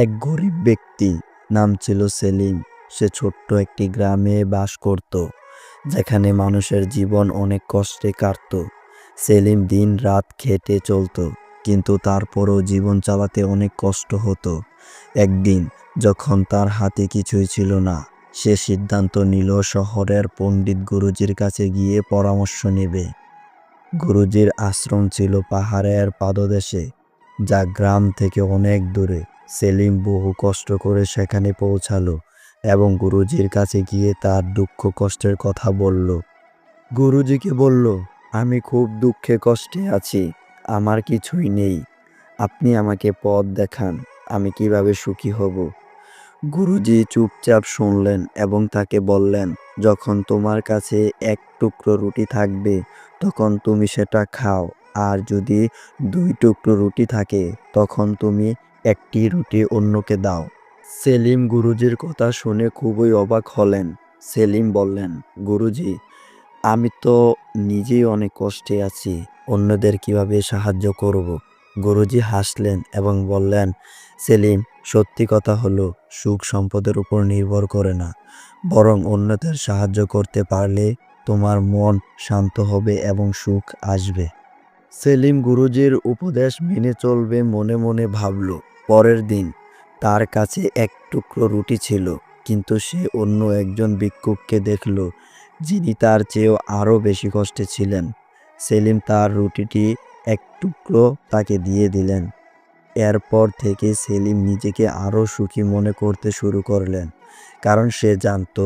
এক গরিব ব্যক্তি, নাম ছিল সেলিম। সে ছোট্ট একটি গ্রামে বাস করত, যেখানে মানুষের জীবন অনেক কষ্টে কাটত। সেলিম দিন রাত খেটে চলতো, কিন্তু তারপরও জীবন চালাতে অনেক কষ্ট হতো। একদিন, যখন তার হাতে কিছুই ছিল না, সে সিদ্ধান্ত নিল শহরের পণ্ডিত গুরুজির কাছে গিয়ে পরামর্শ নেবে। গুরুজির আশ্রম ছিল পাহাড়ের পাদদেশে, যা গ্রাম থেকে অনেক দূরে। সেলিম বহু কষ্ট করে সেখানে পৌঁছালো এবং গুরুজির কাছে গিয়ে তার দুঃখ কষ্টের কথা বলল। গুরুজিকে বলল, আমি খুব দুঃখে কষ্টে আছি, আমার কিছুই নেই। আপনি আমাকে পথ দেখান, আমি কীভাবে সুখী হব? গুরুজি চুপচাপ শুনলেন এবং তাকে বললেন, যখন তোমার কাছে এক টুকরো রুটি থাকবে, তখন তুমি সেটা খাও, আর যদি দুই টুকরো রুটি থাকে, তখন তুমি একটি রুটি অন্যকে দাও। সেলিম গুরুজির কথা শুনে খুবই অবাক হলেন। সেলিম বললেন, গুরুজি, আমি তো নিজেই অনেক কষ্টে আছি, অন্যদের কীভাবে সাহায্য করব? গুরুজি হাসলেন এবং বললেন, সেলিম, সত্যি কথা হলো, সুখ সম্পদের উপর নির্ভর করে না। বরং অন্যদের সাহায্য করতে পারলে তোমার মন শান্ত হবে এবং সুখ আসবে। সেলিম গুরুজির উপদেশ মেনে চলবে মনে মনে ভাবল। পরের দিন। তার কাছে এক টুকরো রুটি ছিল, কিন্তু সে অন্য একজন ভিক্ষুককে দেখল, যিনি তার চেয়েও আরও বেশি কষ্টে ছিলেন। সেলিম তার রুটিটি এক টুকরো তাকে দিয়ে দিলেন। এরপর থেকে সেলিম নিজেকে আরও সুখী মনে করতে শুরু করলেন, কারণ সে জানতো,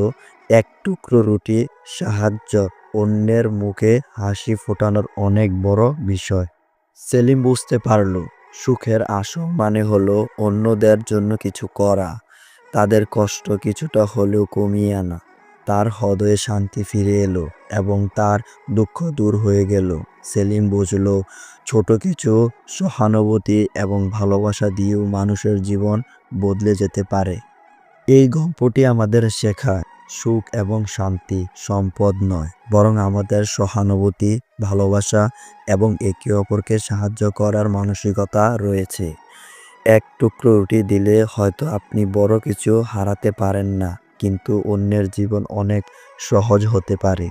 এক টুকরো রুটি সাহায্য অন্যের মুখে হাসি ফোটানোর অনেক বড় বিষয়। সেলিম বুঝতে পারল সুখের আসল মানে হলো অন্যদের জন্য কিছু করা। তাদের কষ্ট কিছুটা হলেও কমিয়ে আনা। তার হৃদয়ে শান্তি ফিরে এলো এবং তার দুঃখ দূর হয়ে গেল। সেলিম বুঝলো, ছোট কিছু সহানুভূতি এবং ভালোবাসা দিয়েও মানুষের জীবন বদলে যেতে পারে। এই গল্পটি আমাদের শেখায় সুখ এবং শান্তি, সম্পদ নয়, বরং আমাদের সহানুভূতি, ভালোবাসা এবং একে অপরকে সাহায্য করার মানসিকতা রয়েছে। এক টুকরো রুটি দিলে হয়তো আপনি বড় কিছু হারাতে পারেন না, কিন্তু অন্যের জীবন অনেক সহজ হতে পারে।